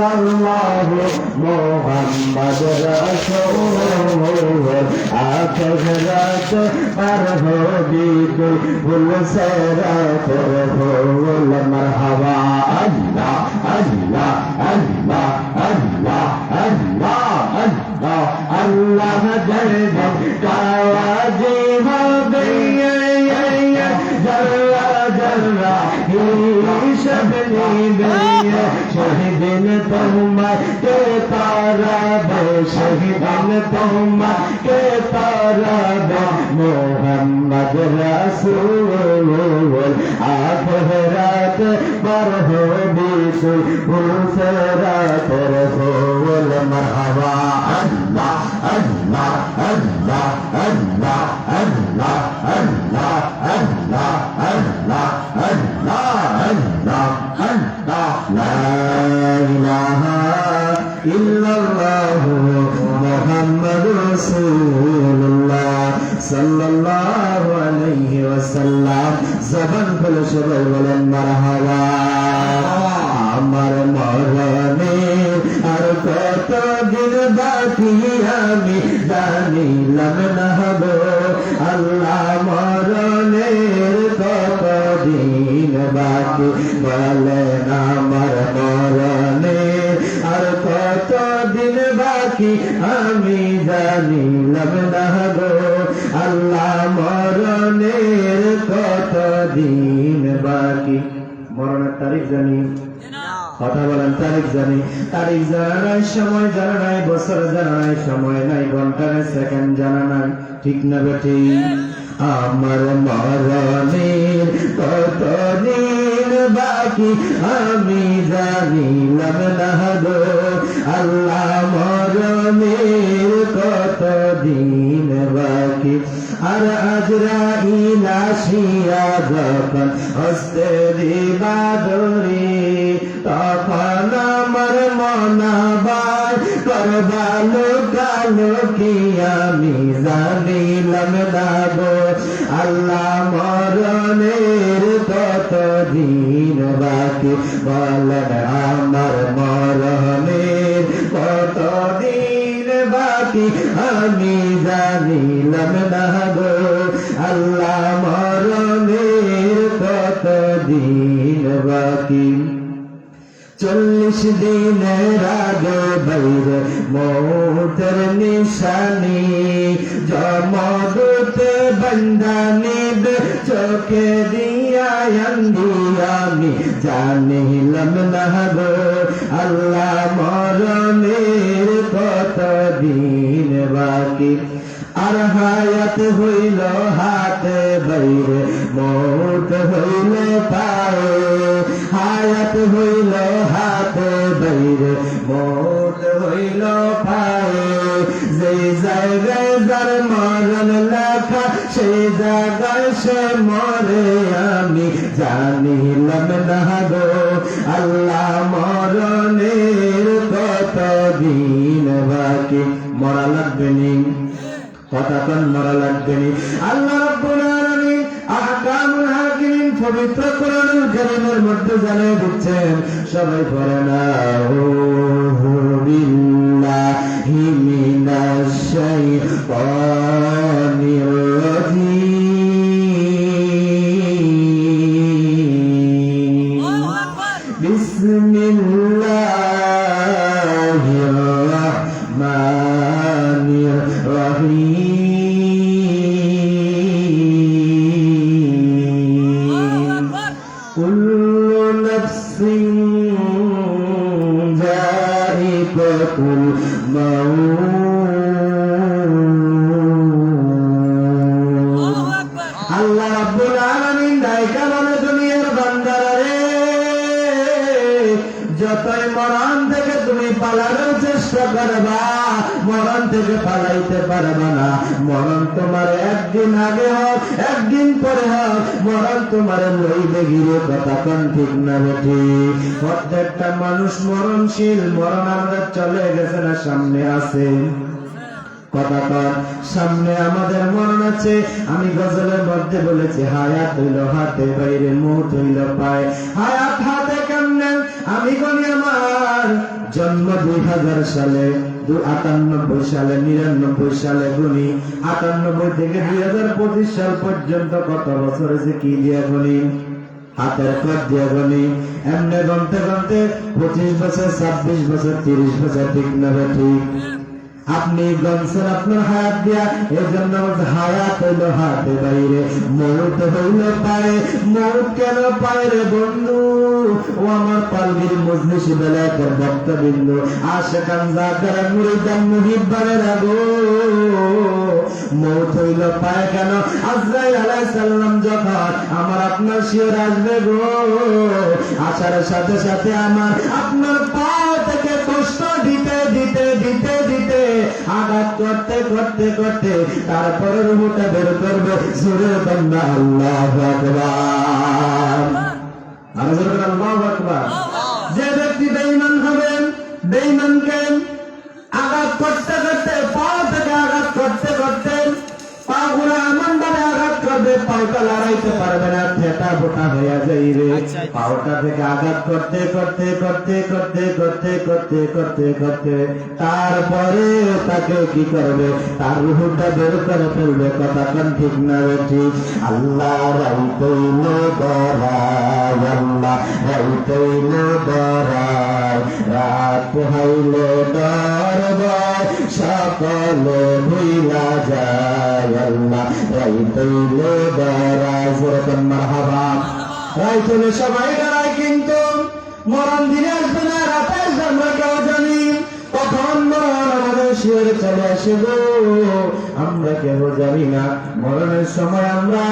الله محمد رسوله أكثرت أرفو بك كل سيرات رسول مرحبا الله الله الله الله الله الله الله درد كواجب بي جل جل يشبني بي শহীদিন তোমার কে তারাবে শহীদিন তোমার কে তারাবে মোহাম্মদ রাসূল আখরাত বার হবি তুই ফুলসরাত রসূল, মারহাবা। আল্লাহ আল্লাহ আল্লাহ আল্লাহ আল্লাহ আল্লাহ আল্লাহ আল্লাহ জবান খুলে সবাই বলেন আমার মরণে আর কত দিন বাকি আমি জানিলাম না হব। আল্লাহ মরণের কত দিন বাকি বলেন আমার মরণে আর কত দিন বাকি আমি জানিলাম না মরণের কত দিন বাকি। মরণের তারিখ জানি। কথা বলেন তারিখ জানি। তারিখ জানা নাই, সময় জানা নাই, বছর জানা নাই, সময় নাই ঘণ্টা নাই সেকেন্ড জানা নাই। ঠিক না বেটি? আমার মরণের কত দিন বাকি, আমি জানিলাম না গো আল্লাহ মরণের কত দিন বাকি। আর আজরাইল আসিয়া যখন হস্তে দিবাদরি তখন আমার মনাবার করবালো কালো কি আমি জানিলাম গো আল্লাহ মরণের কত দিন বাকি বলেন আমার মরণের কত দিন বাকি আমি জানিলাম না আল্লাহ মরণের কত দিন বাকি? চল্লিশ দিনের আগে বাইরে মৌতের নিশানি, জমদূতে বন্দানিব চোখে দিয়া আমি জানিলাম না আল্লাহ বাকি আর হায়াত হইল হাতে বাইরে, মৌত হইল পায়ে। হায়াত হইল হাতে বাইরে, মৌত হইল পায়ে। যে জায়গায় যার মরণ লেখা, সেই জায়গায় সে মরে। আমি জানিলাম না গো, আল্লাহ মরা লাগবে নি। কতক্ষণ মরা লাগবে নি। আল্লাহ পবিত্র কোরআনুল কারীমের মধ্যে জানিয়ে দিচ্ছেন, সবাই পড়ে না আল্লাহ রাব্বুল আলামিন দায়িকা বলে দুনিয়ার বান্দারা রে। যতই মরান থেকে তুমি পালানোর চেষ্টা করবা মরণ থেকে পালাইতে পারবা না। মরণ তোমার একদিন আগে হোক, একদিন পরে হোক। মরণ তোমার লইবে গিরে, কথা কোন ঠিক না বেঠি প্রত্যেকটা মানুষ মরণশীল, মরণ আমাদের চলে গেছে না সামনে আছে? কথা কর সামনে আমাদের মরণ আছে। আমি গজলের মধ্যে বলেছি, হায়াত হইল হাতে, বাইরে মুখ হইল পায়। হায়াত হাতে আমি বলি আমার জন্ম দুই হাজার সালে আটানব্বই সালে, নিরানব্বই সালে গুনি আটানব্বই থেকে দুই হাজার পঁচিশ সাল পর্যন্ত কত বছর আছে কি দিয়ে গুনি হাতের পর দিয়ে গুনি এমনি গনতে গনতে পঁচিশ বছর, ছাব্বিশ বছর, তিরিশ বছর ঠিক না ঠিক? আপনি গনছেন আপনার হায়াত দিয়া এই জন্য হায়াত হইল হাতে বাইরে। মৌত হইল পায়ে মৌত কেন পায় বন্ধু? ও আমার পালগির মজলিস বেলায়ের ভক্তবৃন্দ। আশেকান জাকার মুরিদান মুহিব্বানের আগো মৌত হইল পায় কেন? আজরাইল আলাইহিস সালাম যখন আমার আপনার শিওর আসবে গো। আসার সাথে সাথে আমার আপনার পা করতে করতে করতে তারপরে রুহুটা বের করবে সুরে বান্দা আল্লাহ আকবার। জোরে বলেন আল্লাহু আকবার। যে ব্যক্তি বেঈমান হবেন বেইমান আঘাত হয়ে যাইবে পাওটা থেকে আঘাত করতে করতে করতে করতে করতে করতে করতে করতে তারপরে তাকে কি করবে? তার রুহুটা বের করে ফেলবে। কথা কোন ঠিক না ঠিক আল্লাহ রাইতইল দরাই আল্লাহ রাইতইল দরাই রাত হইলে দরবার সকলে ভুইলা যায় আল্লাহ রাইতইল দরাই যেরকম মারহাবা। রাইতইলে সবাই দাঁড়ায় কিন্তু। মরণ দিনে আসবে না, রাতে আসবে আমরা কেউ জানি। কখন মরণ আমাদের শিয়রে চলে আসে গো আমরা কেউ জানি না। মরণের সময় আমরা